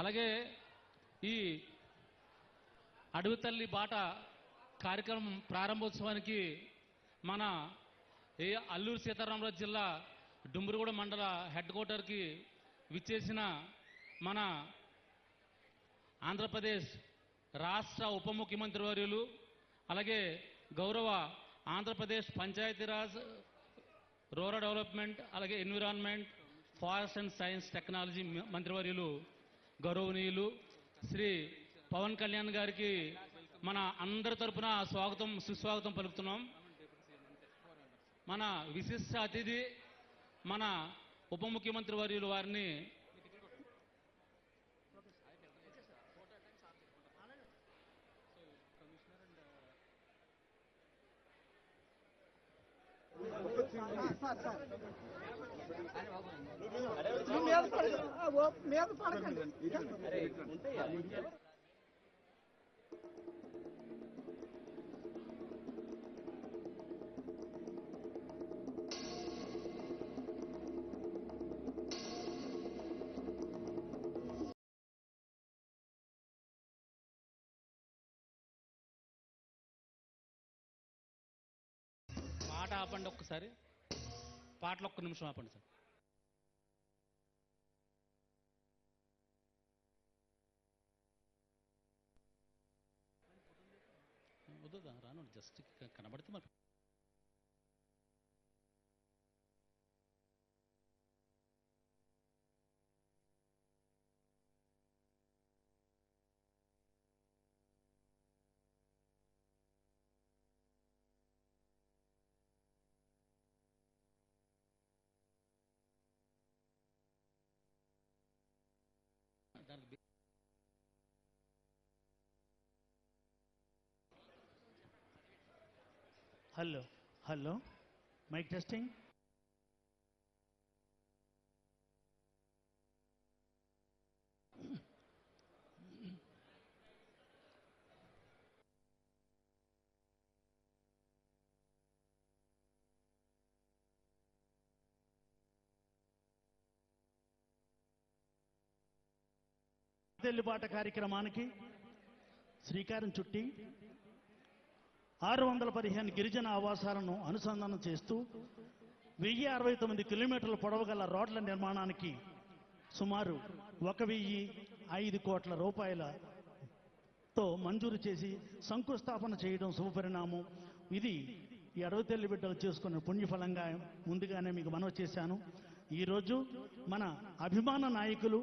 అలాగే ఈ అడవి తల్లి బాట కార్యక్రమం ప్రారంభోత్సవానికి మన ఏ అల్లూరు సీతారామరాజు జిల్లా డుంబురుగూడ మండల హెడ్ క్వార్టర్కి విచ్చేసిన మన ఆంధ్రప్రదేశ్ రాష్ట్ర ఉప ముఖ్యమంత్రి వర్యులు అలాగే గౌరవ ఆంధ్రప్రదేశ్ పంచాయతీరాజ్ రూరల్ డెవలప్మెంట్ అలాగే environment forest and science technology మంత్రివర్యులు గౌరవనీయులు శ్రీ పవన్ కళ్యాణ్ గారికి మన అందరి తరపున స్వాగతం సుస్వాగతం పలుకుతున్నాం. మన విశిష్ట అతిథి మన ఉప ముఖ్యమంత్రి వర్యులు వారిని సార్ సార్ మీద పడకండి పాట ఆపండి ఒక్కసారి. పాటలు ఒక్క నిమిషం ఆపండి సార్. వద్దు రాను జస్ట్ కనబడితే మరి హలో హలో మైక్ టెస్టింగ్? తెల్లుబాట కార్యక్రమానికి శ్రీకారం చుట్టి ఆరు వందల పదిహేను గిరిజన ఆవాసాలను అనుసంధానం చేస్తూ వెయ్యి అరవై తొమ్మిది కిలోమీటర్ల పొడవు గల రోడ్ల నిర్మాణానికి సుమారు ఒక వెయ్యి ఐదు కోట్ల రూపాయలతో మంజూరు చేసి శంకుస్థాపన చేయడం శుభపరిణామం. ఇది ఈ అడవి బిడ్డలు చేసుకున్న పుణ్యఫలంగా ముందుగానే మీకు మనవి చేశాను. ఈరోజు మన అభిమాన నాయకులు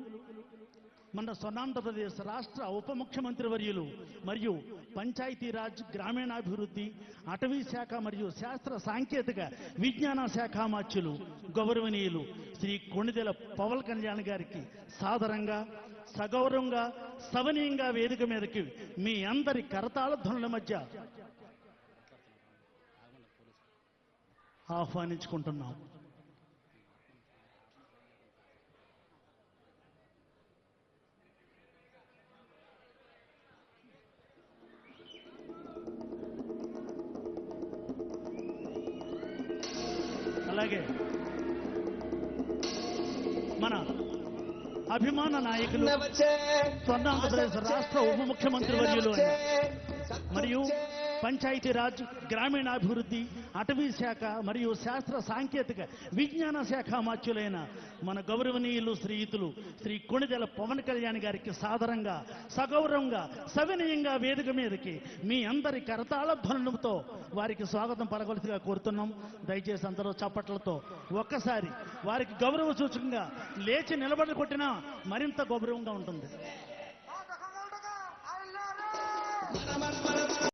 మన స్వర్ణాంధ్రప్రదేశ్ రాష్ట్ర ఉప ముఖ్యమంత్రి వర్యులు మరియు పంచాయతీరాజ్ గ్రామీణాభివృద్ధి అటవీ శాఖ మరియు శాస్త్ర సాంకేతిక విజ్ఞాన శాఖ మాచ్యులు గౌరవనీయులు శ్రీ కొణిదెల పవన్ కళ్యాణ్ గారికి సాదరంగా సగౌరవంగా సవనీయంగా వేదిక మీదకి మీ అందరి కరతాళ ధ్వనుల మధ్య ఆహ్వానించుకుంటున్నాం. అలాగే. మన అభిమాన నాయకులు స్వర్ణాంధ్రప్రదేశ్ రాష్ట్ర ఉప ముఖ్యమంత్రి వర్యులు మరియు పంచాయతీరాజ్ గ్రామీణాభివృద్ధి అటవీ శాఖ మరియు శాస్త్ర సాంకేతిక విజ్ఞాన శాఖ మాత్యులైన మన గౌరవనీయులు శ్రీయుతులు శ్రీ కొణిదెల పవన్ కళ్యాణ్ గారికి సాదరంగా సగౌరవంగా సవినయంగా వేదిక మీదకి మీ అందరి కరతాళ ధ్వనులతో వారికి స్వాగతం పలకవలసిగా కోరుతున్నాం. దయచేసి అందరూ చప్పట్లతో ఒక్కసారి వారికి గౌరవ సూచకంగా లేచి నిలబడి కొట్టినా మరింత గౌరవంగా ఉంటుంది.